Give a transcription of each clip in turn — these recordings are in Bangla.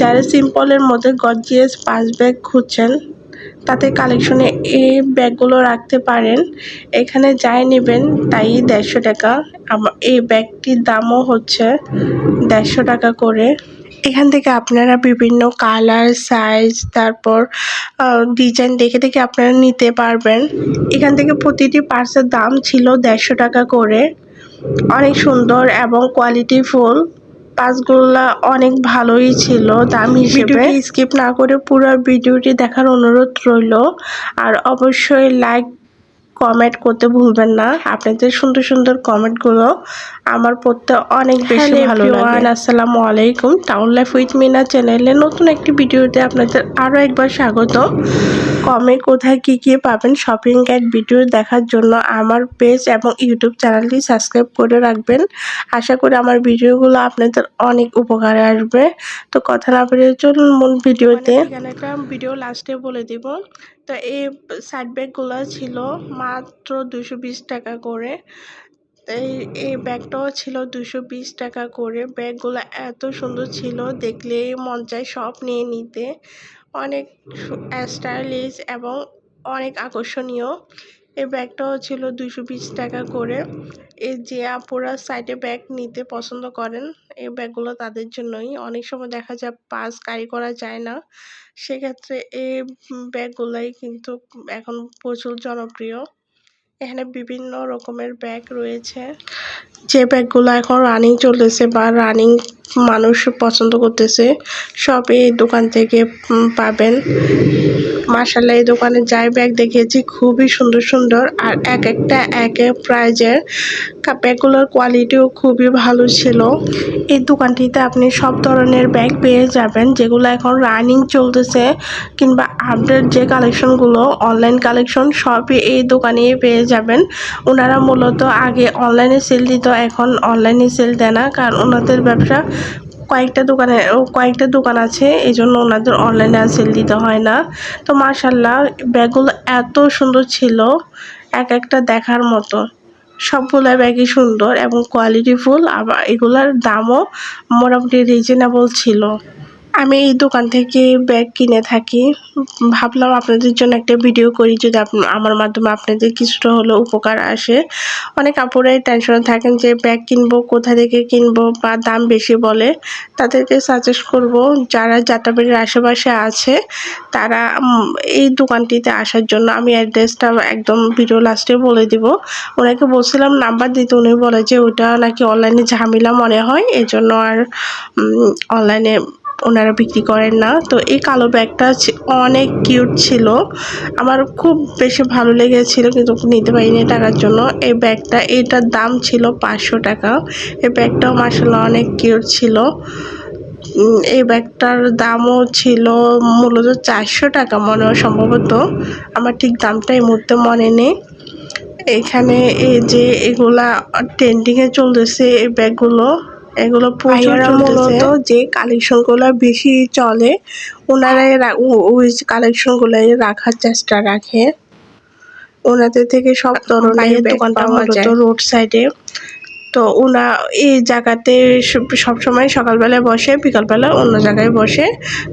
যারা সিম্পলের মধ্যে গর্জিয়াস পাঁচ ব্যাগ খুঁজছেন, তাতে কালেকশনে এই ব্যাগগুলো রাখতে পারেন। এখানে যাই নেবেন, তাই দেড়শো টাকা। এই ব্যাগটির দামও হচ্ছে দেড়শো টাকা করে। এখান থেকে আপনারা বিভিন্ন কালার সাইজ তারপর ডিজাইন দেখে দেখে আপনারা নিতে পারবেন। এখান থেকে প্রতিটি পার্সের দাম ছিল দেড়শো টাকা করে। অনেক সুন্দর এবং কোয়ালিটি ফুল পাঁচগুলা অনেক ভালোই ছিল দাম হিসেবে। স্কিপ না করে পুরো ভিডিওটি দেখার অনুরোধ রইল। আর অবশ্যই লাইক কমেন্ট করতে ভুলবেন না। আপনাদের সুন্দর সুন্দর কমেন্টগুলো আমার পড়তে অনেক বেশি ভালো লাগে। আসসালামু আলাইকুম। টাউন লাইফ উইথ মিনা চ্যানেলে নতুন একটি ভিডিওতে আপনাদের আরও একবার স্বাগত কমে কোথায় কি কি পাবেন শপিং গাইড ভিডিও দেখার জন্য আমার পেজ এবং ইউটিউব চ্যানেলটি সাবস্ক্রাইব করে রাখবেন। আশা করি আমার ভিডিওগুলো আপনাদের অনেক উপকারে আসবে। তো কথা না বেরিয়ে চলুন মূল ভিডিওতে ভিডিও লাস্টে বলে দিব। তো এই সাইড ব্যাগগুলো ছিল মাত্র দুশো বিশ টাকা করে। এই এই ব্যাগটাও ছিল দুশো বিশ টাকা করে। ব্যাগগুলো এত সুন্দর ছিল, দেখলেই মন চায় সব নিয়ে নিতে। অনেক স্টাইলিশ এবং অনেক আকর্ষণীয়। এই ব্যাগটাও ছিল দুশো বিশ টাকা করে। এই যে আপুরা সাইডে ব্যাগ নিতে পছন্দ করেন, এই ব্যাগগুলো তাদের জন্যই। অনেক সময় দেখা যায় পাস ক্যারি করা যায় না। সেক্ষেত্রে এই ব্যাগগুলাই কিন্তু এখন প্রচুর জনপ্রিয়। এখানে বিভিন্ন রকমের ব্যাগ রয়েছে। যে ব্যাগগুলো এখন রানিং চলতেছে বা রানিং মানুষ পছন্দ করতেছে সব এই দোকান থেকে পাবেন। মার্শাল্লাহ এই দোকানে যাই ব্যাগ দেখিয়েছি খুবই সুন্দর সুন্দর। আর এক একটা, এক এক প্রাইজের ব্যাগগুলোর কোয়ালিটিও খুবই ভালো ছিল। এই দোকানটিতে আপনি সব ধরনের ব্যাগ পেয়ে যাবেন, যেগুলো এখন রানিং চলতেছে, কিংবা আপডেট যে কালেকশনগুলো অনলাইন কালেকশন সবই এই দোকানেই পেয়ে যাবেন। ওনারা মূলত আগে অনলাইনে সেল দিত, এখন অনলাইনে সেল দেয় না, কারণ ওনাদের ব্যবসা কয়েকটা দোকানে কয়েকটা দোকান আছে এই জন্য ওনাদের অনলাইনে সেল দিতে হয় না। তো মার্শাল্লাহ ব্যাগগুলো এত সুন্দর ছিল, এক একটা দেখার মতো। সবগুলো ব্যাগই সুন্দর এবং কোয়ালিটিফুল আবার এগুলার দামও মোটামুটি রিজনেবল ছিল। আমি এই দোকান থেকে ব্যাগ কিনে থাকি। ভাবলাম আপনাদের জন্য একটা ভিডিও করি, যদি আমার মাধ্যমে আপনাদের কিছুটা হলেও উপকার আসে। অনেক আপুরাই টেনশনে থাকেন যে, ব্যাগ কিনবো, কোথা থেকে কিনবো বা দাম বেশি বলে, তাদেরকে সাজেস্ট করব। যারা যাত্রাবাড়ির আশেপাশে আছে, তারা এই দোকানটিতে আসার জন্য আমি অ্যাড্রেসটা একদম ভিডিও লাস্টে বলে দিব। ওনাকে বলছিলাম নাম্বার দিতে। উনি বলে যে, ওটা নাকি অনলাইনে ঝামেলা মনে হয়, এজন্য আর অনলাইনে ওনারা বিক্রি করেন না। তো এই কালো ব্যাগটা অনেক কিউট ছিল। আমার খুব বেশি ভালো লেগেছিল, কিন্তু নিতে পারিনি টাকার জন্য। এই ব্যাগটা, এটার দাম ছিল পাঁচশো টাকা। এই ব্যাগটাও মাসাল্লাহ অনেক কিউট ছিল। এই ব্যাগটার দামও ছিল মূলত চারশো টাকা মনে হয় সম্ভবত। আমার ঠিক দামটা এই মুহূর্তে মনে নেই। এখানে এই যে এগুলা ট্রেন্ডিং এ চলতেছে এই ব্যাগগুলো। এগুলো মূলত যে কালেকশনগুলো বেশি চলে ওনারাই ওই কালেকশন গুলাই রাখার চেষ্টা রাখে। ওনাদের থেকে সব ধরনের দোকানটা মূলত রোড সাইডে তো ওনা এই জায়গাতে সব- সবসময় সকালবেলায় বসে, বিকালবেলা অন্য জায়গায় বসে।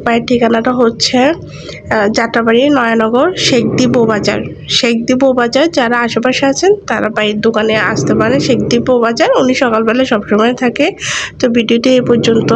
বাড়ির ঠিকানাটা হচ্ছে যাত্রাবাড়ি, নয়ানগর, শেখদি বাজার শেখদি বাজার যারা আশেপাশে আছেন, তারা বাড়ির দোকানে আসতে পারে শেখদি বাজার উনি সকালবেলা সবসময় থাকে। তো ভিডিওটি এ পর্যন্ত।